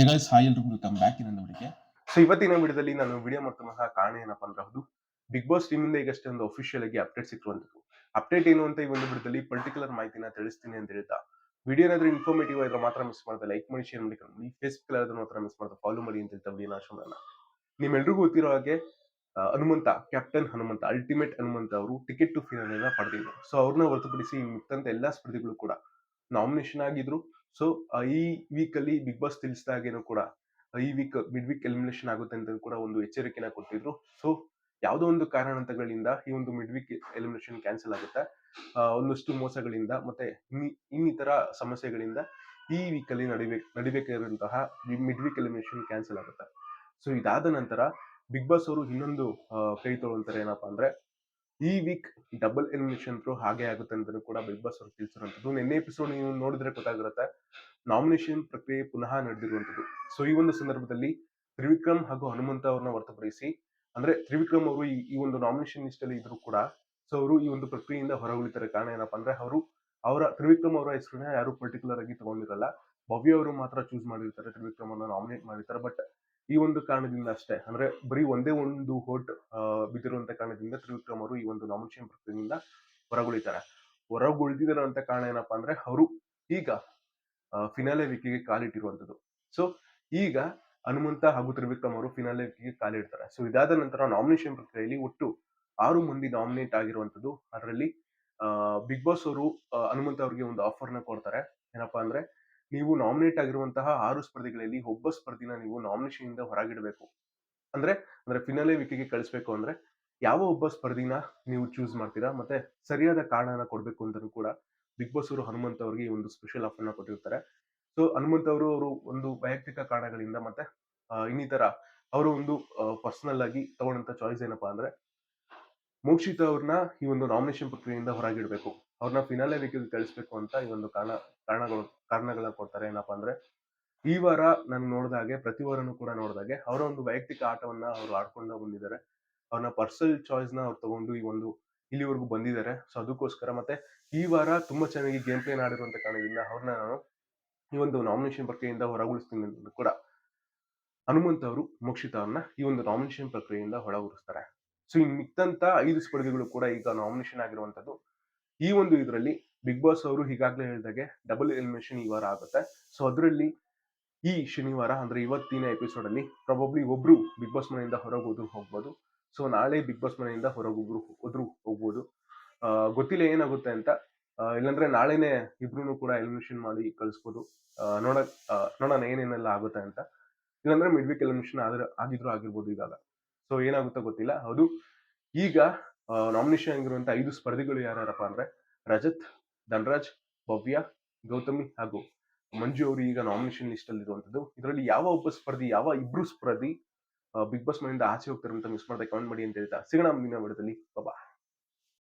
Hi back so ಇವತ್ತಿನ ವಿಡಿಯೋದಲ್ಲಿ ನಾನು ವಿಡಿಯೋ ಮಾಡ್ತಾ ಕಾರಣ ಏನಪ್ಪಾ ಬಿಗ್ ಬಾಸ್ ಟೀಮ್ ಇಂದ ಈಗಷ್ಟೇ ಒಂದು ಅಫಿಷಿಯಲ್ ಆಗಿ ಅಪ್ಡೇಟ್ ಸಿಕ್ಕಿರುವಂತದ್ದು ಅಪ್ಡೇಟ್ ಏನು ಅಂತ ಈ ಒಂದು ವಿಡಿಯೋದಲ್ಲಿ ಪರ್ಟಿಕ್ಯುಲರ್ ಮಾಹಿತಿನ ತಿಳಿಸ್ತೀನಿ ಅಂತ ಹೇಳ್ತಾ ವಿಡಿಯೋ ಏನಾದ್ರೂ ಇನ್ಫಾರ್ಮೇಟಿವ್ ಆದ್ರೆ ಮಾತ್ರ ಮಿಸ್ ಮಾಡಿದೆ ಲೈಕ್ ಮಾಡಿ ಶೇರ್ ಮಾಡಿ ಕಮೆಂಟ್ ಮಾಡಿ. ಫೇಸ್ಬುಕ್ ಅಲ್ಲಿ ಮಾತ್ರ ಮಿಸ್ ಮಾಡ್ದೆ ಫಾಲೋ ಮಾಡಿ ಅಂತ ಹೇಳ್ತಾ ವಿಡಿಯೋನ ಶುರು ನಿಮ್ಮೆಲ್ರಿಗೂ ಗೊತ್ತಿರೋ ಹಾಗೆ ಹನುಮಂತ ಕ್ಯಾಪ್ಟನ್ ಹನುಮಂತ ಅಲ್ಟಿಮೇಟ್ ಹನುಮಂತ ಅವರು ಟಿಕೆಟ್ ಟು ಫಿನಾಲ್ ಪಡೆದಿದ್ರು. ಸೊ ಅವ್ರನ್ನ ಹೊರತುಪಡಿಸಿ ಮಿಕ್ಕಂತ ಎಲ್ಲಾ ಸ್ಪರ್ಧಿಗಳು ಕೂಡ ನಾಮಿನೇಷನ್ ಆಗಿದ್ರು. ಸೊ ಈ ವೀಕ್ ಅಲ್ಲಿ ಬಿಗ್ ಬಾಸ್ ತಿಳಿಸಿದಾಗೇನು ಕೂಡ ಈ ವೀಕ್ ಮಿಡ್ ವೀಕ್ ಎಲಿಮಿನೇಷನ್ ಆಗುತ್ತೆ ಅಂತ ಕೂಡ ಒಂದು ಎಚ್ಚರಿಕೆನ ಕೊಟ್ಟಿದ್ರು. ಸೊ ಯಾವುದೋ ಒಂದು ಕಾರಣಾಂತರಗಳಿಂದ ಈ ಒಂದು ಮಿಡ್ ವೀಕ್ ಎಲಿಮಿನೇಷನ್ ಕ್ಯಾನ್ಸಲ್ ಆಗುತ್ತೆ ಒಂದಷ್ಟು ಮೋಸಗಳಿಂದ ಮತ್ತೆ ಇನ್ನಿ- ಇನ್ನಿತರ ಸಮಸ್ಯೆಗಳಿಂದ ಈ ವೀಕ್ ಅಲ್ಲಿ ನಡಿಬೇಕು ನಡಿಬೇಕಾದಂತಹ ಮಿಡ್ ವೀಕ್ ಎಲಿಮಿನೇಷನ್ ಕ್ಯಾನ್ಸಲ್ ಆಗುತ್ತೆ. ಸೊ ಇದಾದ ನಂತರ ಬಿಗ್ ಬಾಸ್ ಅವರು ಇನ್ನೊಂದು ಕೈ ತಗೊಳ್ತಾರೆ ಏನಪ್ಪಾ ಅಂದ್ರೆ ಈ ವೀಕ್ ಡಬಲ್ ಎಲಿಮಿನೇಷನ್ ಥ್ರೂ ಹಾಗೆ ಆಗುತ್ತೆ ಅಂತ ಕೂಡ ಬಿಗ್ ಬಾಸ್ ಅವರು ತಿಳಿಸಿರುವಂಥದ್ದು ನಿನ್ನೆ ಎಪಿಸೋಡ್ ನೀವು ನೋಡಿದ್ರೆ ಗೊತ್ತಾಗಿರುತ್ತೆ. ನಾಮಿನೇಷನ್ ಪ್ರಕ್ರಿಯೆ ಪುನಃ ನಡೆದಿರುವಂಥದ್ದು. ಸೊ ಈ ಒಂದು ಸಂದರ್ಭದಲ್ಲಿ ತ್ರಿವಿಕ್ರಮ್ ಹಾಗೂ ಹನುಮಂತ ಅವ್ರನ್ನ ಹೊರತುಪಡಿಸಿ, ಅಂದ್ರೆ ತ್ರಿವಿಕ್ರಮ್ ಅವರು ಈ ಒಂದು ನಾಮಿನೇಷನ್ ಲಿಸ್ಟ್ ಅಲ್ಲಿ ಇದ್ರು ಕೂಡ ಸೊ ಅವರು ಈ ಒಂದು ಪ್ರಕ್ರಿಯೆಯಿಂದ ಹೊರಗುಳಿತಾರೆ. ಕಾರಣ ಏನಪ್ಪಾ ಅಂದ್ರೆ ಅವರು, ಅವರ, ತ್ರಿವಿಕ್ರಮ್ ಅವರ ಹೆಸರನ್ನ ಯಾರು ಪರ್ಟಿಕ್ಯುಲರ್ ಆಗಿ ತಗೊಂಡಿರಲ್ಲ. ಭವ್ಯ ಅವರು ಮಾತ್ರ ಚೂಸ್ ಮಾಡಿರ್ತಾರೆ. ತ್ರಿವಿಕ್ರಮ್ ಅನ್ನ ನಾಮಿನೇಟ್ ಮಾಡಿರ್ತಾರೆ. ಬಟ್ ಈ ಒಂದು ಕಾರಣದಿಂದ ಅಷ್ಟೇ. ಅಂದ್ರೆ ಬರೀ ಒಂದೇ ಒಂದು ಹೋಟ್ ಬಿದ್ದಿರುವಂತ ಕಾರಣದಿಂದ ತ್ರಿವಿಕ್ರಮ್ ಅವರು ಈ ಒಂದು ನಾಮಿನೇಷನ್ ಪ್ರಕ್ರಿಯೆಯಿಂದ ಹೊರಗುಳಿತಾರೆ. ಹೊರಗುಳಿದಿರುವಂತ ಕಾರಣ ಏನಪ್ಪಾ ಅಂದ್ರೆ ಅವರು ಈಗ ಫಿನಾಲೆ ವಿಕಿಗೆ ಕಾಲಿಟ್ಟಿರುವಂತದ್ದು ಸೊ ಈಗ ಹನುಮಂತ ಹಾಗೂ ತ್ರಿವಿಕ್ರಮ್ ಅವರು ಫಿನಾಲೆ ವಿಕಿಗೆ ಕಾಲಿಡ್ತಾರೆ. ಸೊ ಇದಾದ ನಂತರ ನಾಮಿನೇಷನ್ ಪ್ರಕ್ರಿಯೆಯಲ್ಲಿ ಒಟ್ಟು ಆರು ಮಂದಿ ನಾಮಿನೇಟ್ ಆಗಿರುವಂತದ್ದು ಅದರಲ್ಲಿ ಬಿಗ್ ಬಾಸ್ ಅವರು ಹನುಮಂತ ಅವರಿಗೆ ಒಂದು ಆಫರ್ನ ಕೊಡ್ತಾರೆ. ಏನಪ್ಪಾ ಅಂದ್ರೆ ನೀವು ನಾಮಿನೇಟ್ ಆಗಿರುವಂತಹ ಆರು ಸ್ಪರ್ಧಿಗಳಲ್ಲಿ ಒಬ್ಬ ಸ್ಪರ್ಧಿನ ನೀವು ನಾಮಿನೇಷನ್ ಇಂದ ಹೊರಗಿಡಬೇಕು. ಅಂದ್ರೆ ಅಂದ್ರೆ ಫಿನಾಲೆ ವಿಕಿಗೆ ಕಳಿಸ್ಬೇಕು ಅಂದ್ರೆ ಯಾವ ಒಬ್ಬ ಸ್ಪರ್ಧಿನ ನೀವು ಚೂಸ್ ಮಾಡ್ತೀರಾ? ಮತ್ತೆ ಸರಿಯಾದ ಕಾರಣನ ಕೊಡಬೇಕು ಅಂತಲೂ ಕೂಡ ಬಿಗ್ ಬಾಸ್ ಅವರು ಹನುಮಂತ ಅವರಿಗೆ ಒಂದು ಸ್ಪೆಷಲ್ ಆಫರ್ನ ಕೊಟ್ಟಿರ್ತಾರೆ. ಸೊ ಹನುಮಂತ ಅವರು ಅವರು ಒಂದು ವೈಯಕ್ತಿಕ ಕಾರಣಗಳಿಂದ ಮತ್ತೆ ಇನ್ನಿತರ ಅವರು ಒಂದು ಪರ್ಸನಲ್ ಆಗಿ ತಗೊಂಡಂತ ಚಾಯ್ಸ್ ಏನಪ್ಪಾ ಅಂದ್ರೆ, ಮೋಕ್ಷಿತ ಅವ್ರನ್ನ ಈ ಒಂದು ನಾಮಿನೇಷನ್ ಪ್ರಕ್ರಿಯೆಯಿಂದ ಹೊರಗಿಡಬೇಕು. ಅವ್ರನ್ನ ಫಿನಾಲೆ ವೀಕಿಗೆ ಕಳಿಸ್ಬೇಕು ಅಂತ ಈ ಒಂದು ಕಾರಣ, ಕಾರಣಗಳು, ಕಾರಣಗಳನ್ನ ಕೊಡ್ತಾರೆ. ಏನಪ್ಪಾ ಅಂದ್ರೆ, ಈ ವಾರ ನಾನು ನೋಡಿದಾಗೆ ಪ್ರತಿ ವಾರನೂ ಕೂಡ ನೋಡಿದಾಗೆ ಅವರ ಒಂದು ವೈಯಕ್ತಿಕ ಆಟವನ್ನ ಅವರು ಆಡ್ಕೊಂಡು ಬಂದಿದ್ದಾರೆ. ಅವ್ರನ್ನ ಪರ್ಸನಲ್ ಚಾಯ್ಸ್ನ ಅವ್ರು ತಗೊಂಡು ಈ ಒಂದು ಇಲ್ಲಿವರೆಗೂ ಬಂದಿದ್ದಾರೆ. ಸೊ ಅದಕ್ಕೋಸ್ಕರ ಮತ್ತೆ ಈ ವಾರ ತುಂಬಾ ಚೆನ್ನಾಗಿ ಗೇಮ್ ಪ್ಲೇನ್ ಆಡಿರುವಂತ ಕಾರಣದಿಂದ ಅವ್ರನ್ನ ನಾನು ಈ ಒಂದು ನಾಮಿನೇಷನ್ ಪ್ರಕ್ರಿಯೆಯಿಂದ ಹೊರಗುಳಿಸ್ತೀನಿ ಕೂಡ ಹನುಮಂತ್ ಅವರು, ಮೋಕ್ಷಿತ ಅವ್ರನ್ನ ಈ ಒಂದು ನಾಮಿನೇಷನ್ ಪ್ರಕ್ರಿಯೆಯಿಂದ ಹೊರಗುಳಿಸ್ತಾರೆ. ಸೊ ಇನ್ ಮಿಕ್ಕಂತ ಐದು ಸ್ಪರ್ಧಿಗಳು ಕೂಡ ಈಗ ನಾಮಿನೇಷನ್ ಆಗಿರುವಂತದ್ದು. ಈ ಒಂದು ಇದರಲ್ಲಿ ಬಿಗ್ ಬಾಸ್ ಅವರು ಈಗಾಗಲೇ ಹೇಳಿದಾಗೆ ಡಬಲ್ ಎಲಿಮಿನೇಷನ್ ಈ ವಾರ ಆಗುತ್ತೆ. ಸೊ ಅದರಲ್ಲಿ ಈ ಶನಿವಾರ ಅಂದ್ರೆ ಇವತ್ತಿನ ಎಪಿಸೋಡ್ ಅಲ್ಲಿ ಪ್ರಾಬಬ್ಲಿ ಒಬ್ರು ಬಿಗ್ ಬಾಸ್ ಮನೆಯಿಂದ ಹೊರಗೆ ಹೋದ್ರು ಹೋಗ್ಬೋದು. ಸೊ ನಾಳೆ ಬಿಗ್ ಬಾಸ್ ಮನೆಯಿಂದ ಹೊರಗೊಬ್ರು ಹೋದ್ರು ಹೋಗ್ಬೋದು. ಗೊತ್ತಿಲ್ಲ ಏನಾಗುತ್ತೆ ಅಂತ. ಇಲ್ಲಾಂದ್ರೆ ನಾಳೆನೆ ಇಬ್ರು ಕೂಡ ಎಲಿಮಿನೇಷನ್ ಮಾಡಿ ಕಳಿಸ್ಬೋದು. ನೋಡ ನೋಡೋಣ ಏನೇನೆಲ್ಲ ಆಗುತ್ತೆ ಅಂತ. ಇಲ್ಲಾಂದ್ರೆ ಮಿಡ್ ವೀಕ್ ಎಲಿಮಿನೇಷನ್ ಆದ್ರೆ ಆಗಿದ್ರು ಆಗಿರ್ಬೋದು ಇವಾಗ ಸೊ ಏನಾಗುತ್ತೋ ಗೊತ್ತಿಲ್ಲ. ಹೌದು. ಈಗ ನಾಮಿನೇಷನ್ ಆಗಿರುವಂತ ಐದು ಸ್ಪರ್ಧಿಗಳು ಯಾರ್ಯಾರಪ್ಪ ಅಂದ್ರೆ ರಜತ್, ಧನರಾಜ್, ಭವ್ಯ, ಗೌತಮಿ ಹಾಗೂ ಮಂಜು ಅವರು ಈಗ ನಾಮಿನೇಷನ್ ಲಿಸ್ಟ್ ಅಲ್ಲಿ ಇರುವಂತದ್ದು. ಇದರಲ್ಲಿ ಯಾವ ಒಬ್ಬ ಸ್ಪರ್ಧಿ, ಯಾವ ಇಬ್ರು ಸ್ಪರ್ಧಿ ಬಿಗ್ ಬಾಸ್ ಮನೆಯಿಂದ ಆಚೆ ಹೋಗ್ತಾರೆ ಅಂತ ಮಿಸ್ ಮಾಡ್ದೆ ಕಮೆಂಟ್ ಮಾಡಿ ಅಂತ ಹೇಳ್ತಾ ಸಿಗೋಣ ಮುಂದಿನ ವಿಡಿಯೋದಲ್ಲಿ. ಬಾಬಾ